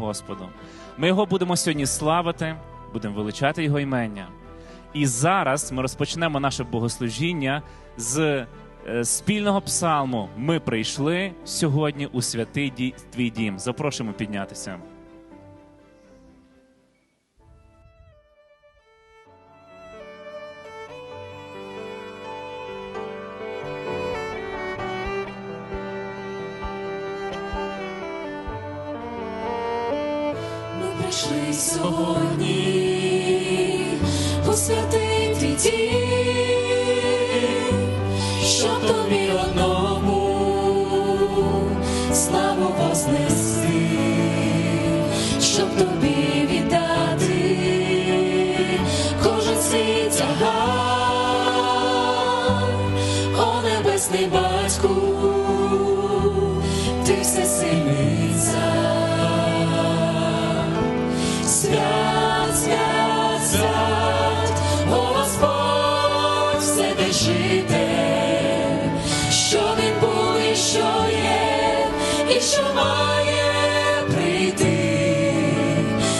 Господу. Ми його будемо сьогодні славити, будемо величати Його імення. І зараз ми розпочнемо наше богослужіння з е, спільного псалму. Ми прийшли сьогодні у святий твій дім. Запрошуємо піднятися. Прийшли сьогодні. Посвятити твій дім, щоб тобі одному. Славу вознести, щоб тобі віддати кожен свій тягар, о небесний Свят, свят, свят, що він був і що є, і що має прийти.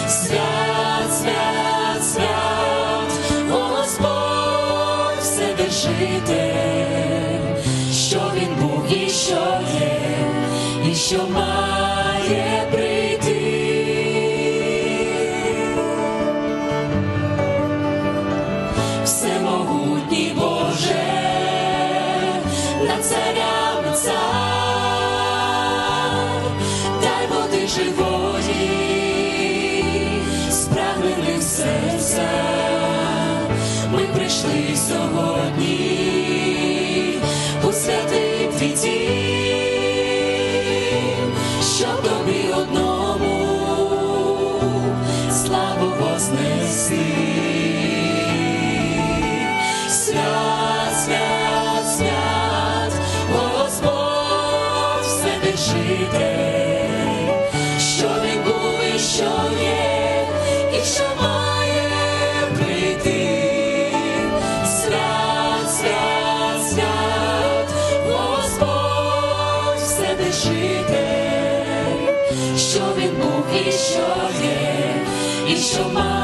Свят, свят, свят, Господь все де жити, що він був і що є, і що має Всемогутній Боже, над царями цар, дай води живої, спрагнених серця, ми прийшли сьогодні жити, що він був і що є, і що має прийти. Свят, свят, свят, Господь все жити, що він був і що є, і що має.